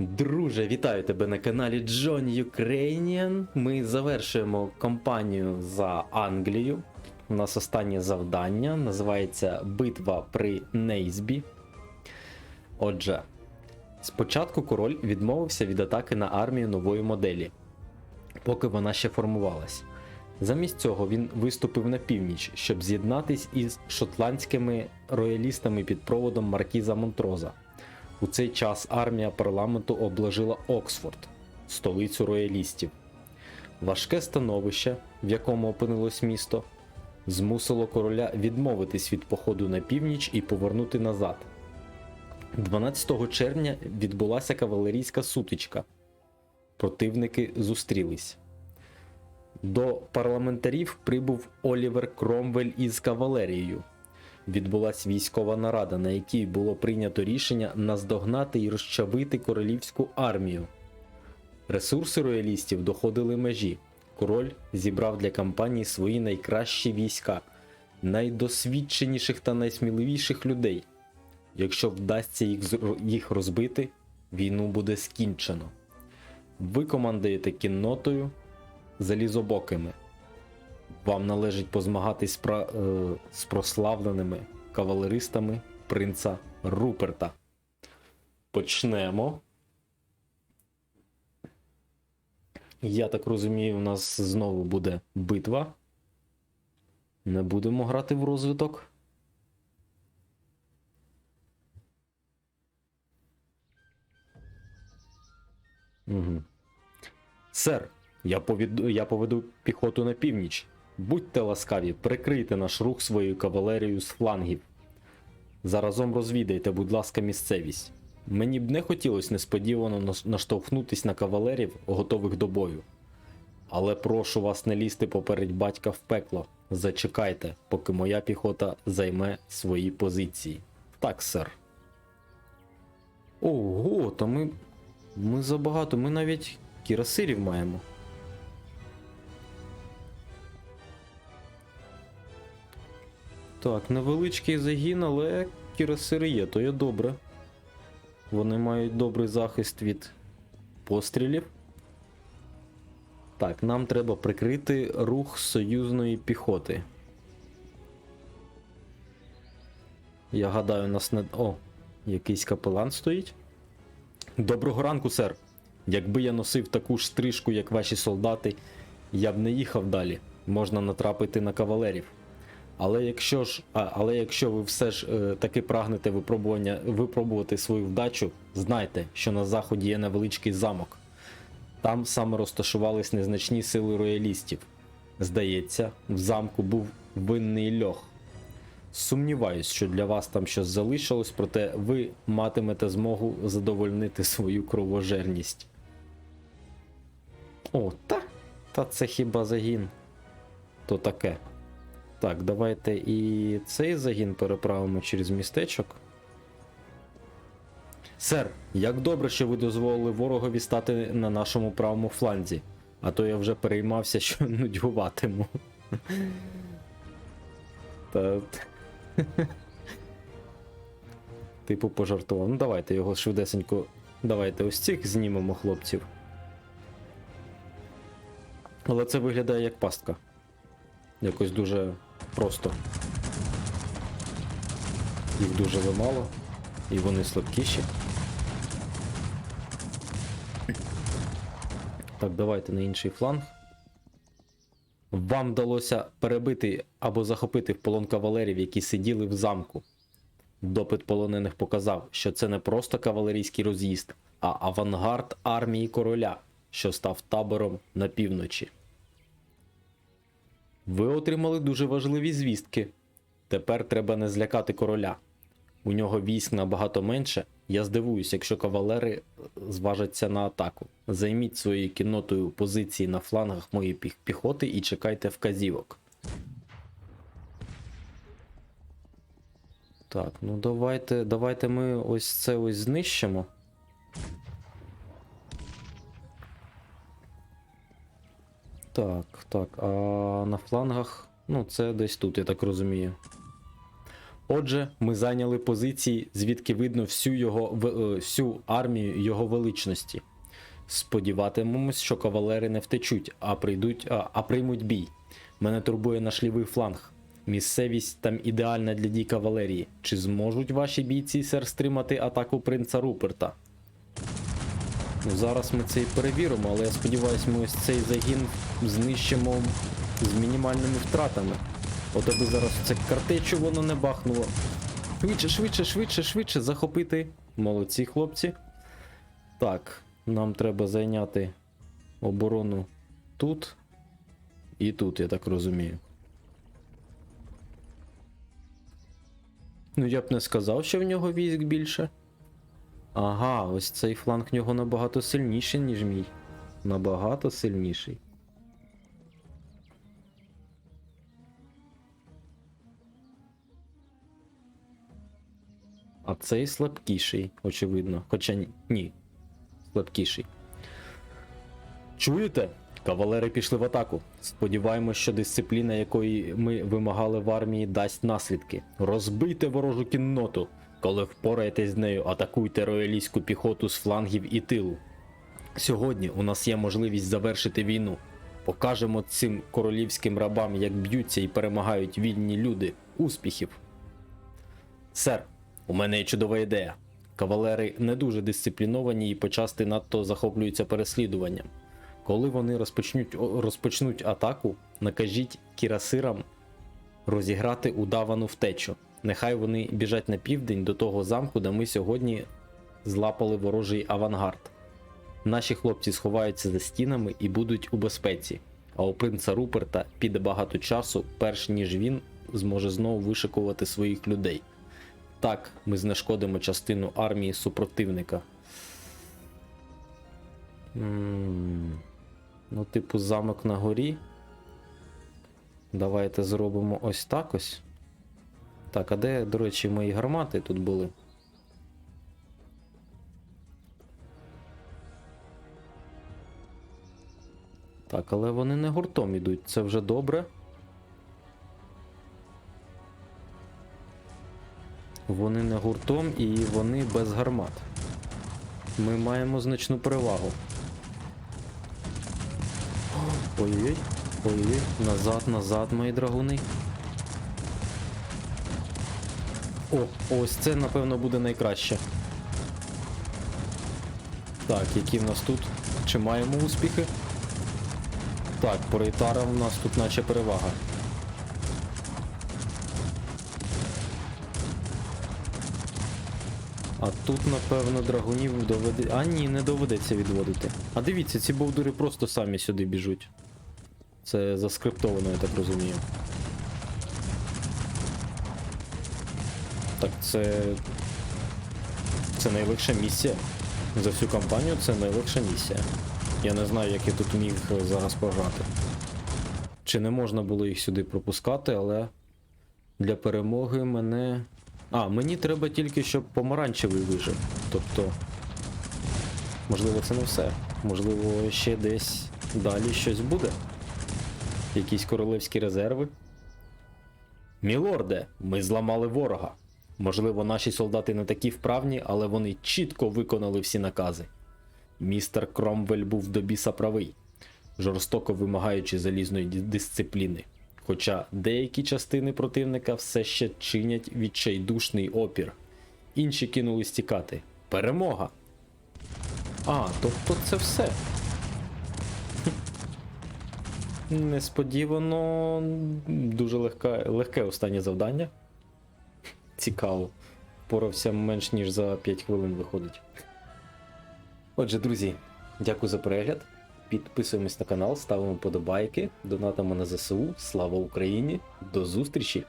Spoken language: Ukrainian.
Друже, вітаю тебе на каналі John Ukrainian. Ми завершуємо кампанію за Англію. У нас останнє завдання називається Битва при Нейсбі. Отже, спочатку король відмовився від атаки на армію нової моделі, поки вона ще формувалась. Замість цього він виступив на північ, щоб з'єднатись із шотландськими роялістами під проводом Маркіза Монтроза. У цей час армія парламенту обложила Оксфорд, столицю роялістів. Важке становище, в якому опинилось місто, змусило короля відмовитись від походу на північ і повернути назад. 12 червня відбулася кавалерійська сутичка. Противники зустрілись. До парламентарів прибув Олівер Кромвель із кавалерією. Відбулась військова нарада, на якій було прийнято рішення наздогнати і розчавити королівську армію. Ресурси роялістів доходили межі. Король зібрав для кампанії свої найкращі війська, найдосвідченіших та найсміливіших людей. Якщо вдасться їх, їх розбити, війну буде скінчено. Ви командуєте кіннотою залізобокими. Вам належить позмагатись з, пра- е, з прославленими кавалеристами принца Руперта. Почнемо. Я так розумію, у нас знову буде битва. Не будемо грати в розвиток. Угу. Сер, я поведу, я поведу піхоту на північ. Будьте ласкаві, прикрийте наш рух своєю кавалерією з флангів. Заразом розвідайте, будь ласка, місцевість. Мені б не хотілося несподівано наш- наштовхнутись на кавалерів, готових до бою. Але прошу вас не лізти поперед батька в пекло. Зачекайте, поки моя піхота займе свої позиції. Так, сер. Ого, та ми. Ми забагато, ми навіть кірасирів маємо. Так, невеличкий загін, але кірасири є, то є добре. Вони мають добрий захист від пострілів. Так, нам треба прикрити рух союзної піхоти. Я гадаю, нас не. О, якийсь капелан стоїть. Доброго ранку, сер. Якби я носив таку ж стрижку, як ваші солдати, я б не їхав далі. Можна натрапити на кавалерів. Але якщо ж, а, але якщо ви все ж е, таки прагнете випробування, випробувати свою вдачу, знайте, що на заході є невеличкий замок. Там саме розташувались незначні сили роялістів. Здається, в замку був винний льох. Сумніваюсь, що для вас там щось залишилось, проте ви матимете змогу задовольнити свою кровожерність. О, та, та це хіба загін. То таке. Так, давайте і цей загін переправимо через містечок. Сер, як добре, що ви дозволили ворогові стати на нашому правому фланзі, а то я вже переймався, що нудьгуватиму. Та. Типу пожартував. Ну давайте його швидесенько. Давайте ось цих знімемо хлопців. Але це виглядає як пастка. Якось дуже просто. Їх дуже замало, і вони слабкіші. Так, давайте на інший фланг. Вам вдалося перебити або захопити в полон кавалерів, які сиділи в замку. Допит полонених показав, що це не просто кавалерійський роз'їзд, а авангард армії короля, що став табором на півночі. Ви отримали дуже важливі звістки. Тепер треба не злякати короля. У нього військ набагато менше. Я здивуюсь, якщо кавалери зважаться на атаку. Займіть своєю кіннотою позиції на флангах моєї піхоти і чекайте вказівок. Так, ну давайте, давайте ми ось це ось знищимо. Так, так, а на флангах, ну це десь тут, я так розумію. Отже, ми зайняли позиції, звідки видно всю його е, всю армію його величності. Сподіватимемось, що кавалери не втечуть, а прийдуть, а, а приймуть бій. Мене турбує наш лівий фланг. Місцевість там ідеальна для дій кавалерії. Чи зможуть ваші бійці сер стримати атаку принца Руперта? Зараз ми це і перевіримо, але я сподіваюся, ми ось цей загін знищимо з мінімальними втратами. От аби зараз це картечу воно не бахнуло. Швидше, швидше, швидше, швидше захопити. Молодці хлопці. Так, нам треба зайняти оборону тут і тут, я так розумію. Ну, я б не сказав, що в нього військ більше. Ага, ось цей фланг нього набагато сильніший, ніж мій. Набагато сильніший. А цей слабкіший, очевидно. Хоча ні. Слабкіший. Чуєте? Кавалери пішли в атаку. Сподіваємось, що дисципліна, якої ми вимагали в армії, дасть наслідки. Розбийте ворожу кінноту. Коли впораєтесь з нею, атакуйте роялійську піхоту з флангів і тилу. Сьогодні у нас є можливість завершити війну. Покажемо цим королівським рабам, як б'ються і перемагають вільні люди. Успіхів! Сер, у мене є чудова ідея. Кавалери не дуже дисципліновані і почасти надто захоплюються переслідуванням. Коли вони розпочнуть, розпочнуть атаку, накажіть кірасирам розіграти удавану втечу. Нехай вони біжать на південь до того замку, де ми сьогодні злапали ворожий авангард. Наші хлопці сховаються за стінами і будуть у безпеці. А у принца Руперта піде багато часу, перш ніж він зможе знову вишикувати своїх людей. Так, ми знешкодимо частину армії супротивника. Ну, типу, замок на горі. Давайте зробимо ось так ось. Так, а де, до речі, мої гармати тут були? Так, але вони не гуртом ідуть, це вже добре. Вони не гуртом і вони без гармат. Ми маємо значну перевагу. Ой-ой, ой-ой, назад, назад, мої драгуни. О, ось це, напевно, буде найкраще. Так, які в нас тут? Чи маємо успіхи? Так, по рейтарам у нас тут наче перевага. А тут, напевно, драгунів доведе. А ні, не доведеться відводити. А дивіться, ці бовдури просто самі сюди біжуть. Це заскриптовано, я так розумію. Це. Це найлегша місія. За всю кампанію це найлегша місія. Я не знаю, як я тут міг зараз пограти. Чи не можна було їх сюди пропускати, але для перемоги мене. А, мені треба тільки, щоб помаранчевий вижив. Тобто. Можливо, це не все. Можливо, ще десь далі щось буде. Якісь королевські резерви. Мілорде, ми зламали ворога. Можливо, наші солдати не такі вправні, але вони чітко виконали всі накази. Містер Кромвель був до біса правий, жорстоко вимагаючи залізної дисципліни. Хоча деякі частини противника все ще чинять відчайдушний опір. Інші кинулись тікати. Перемога! А, тобто це все. Несподівано дуже легка, легке останнє завдання. Цікаво. Порався менш ніж за 5 хвилин виходить. Отже, друзі, дякую за перегляд. Підписуємось на канал, ставимо подобайки, донатимо на ЗСУ. Слава Україні! До зустрічі!